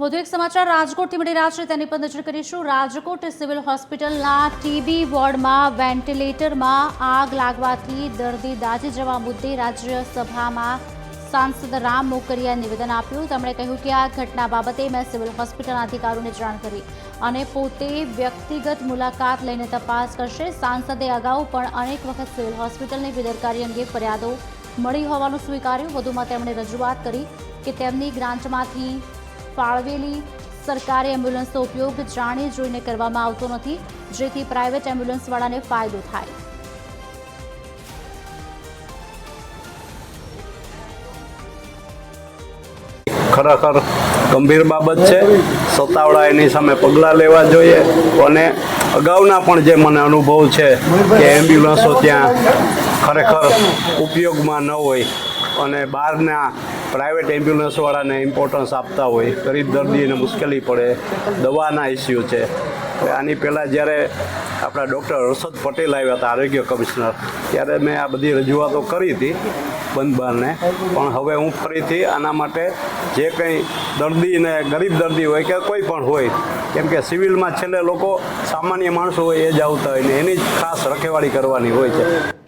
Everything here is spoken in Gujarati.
વધુ એક સમાચાર, રાજકોટથી મળી રહ્યા છે. તેની પર નજર કરીશું. રાજકોટ સિવિલ હોસ્પિટલના ટીબી વોર્ડમાં વેન્ટિલેટરમાં આગ લાગવાથી દર્દી દાઝી જવા મુદ્દે રાજ્યસભામાં સાંસદ રામ મોકરિયાએ નિવેદન આપ્યું. તેમણે કહ્યું કે આ ઘટના બાબતે મેં સિવિલ હોસ્પિટલના અધિકારીઓને જાણ કરી અને પોતે વ્યક્તિગત મુલાકાત લઈને તપાસ કરશે. સાંસદે અગાઉ પણ અનેક વખત સિવિલ હોસ્પિટલની બેદરકારી અંગે ફરિયાદો મળી હોવાનું સ્વીકાર્યું. વધુમાં તેમણે રજૂઆત કરી કે તેમની ગ્રાન્ટમાંથી ફાળવેલી સરકારી એમ્બ્યુલન્સનો ઉપયોગ જાણી જોઈને કરવામાં આવતો નથી, જેથી પ્રાઇવેટ એમ્બ્યુલન્સવાળાને ફાયદો થાય. ખરેખર ગંભીર બાબત છે. સત્તાવાળા એની સામે પગલાં લેવા જોઈએ અને અગાઉના પણ જે મને અનુભવ છે કે એમ્બ્યુલન્સો ત્યાં ખરેખર ઉપયોગમાં ન હોય અને બહારના પ્રાઇવેટ એમ્બ્યુલન્સવાળાને ઇમ્પોર્ટન્સ આપતા હોય, ગરીબ દર્દીને મુશ્કેલી પડે, દવાના ઇસ્યુ છે. આની પહેલાં જ્યારે આપણા ડૉક્ટર હર્ષદ પટેલ આવ્યા હતા, આરોગ્ય કમિશનર ત્યારે મેં આ બધી રજૂઆતો કરી હતી બંધબારને પણ હવે હું ફરીથી આના માટે જે કંઈ દર્દીને, ગરીબ દર્દી હોય કે કોઈ પણ હોય, કેમ કે સિવિલમાં છેલ્લે લોકો સામાન્ય માણસો હોય એ જ આવતા હોય ને એની જ ખાસ રખેવાળી કરવાની હોય છે.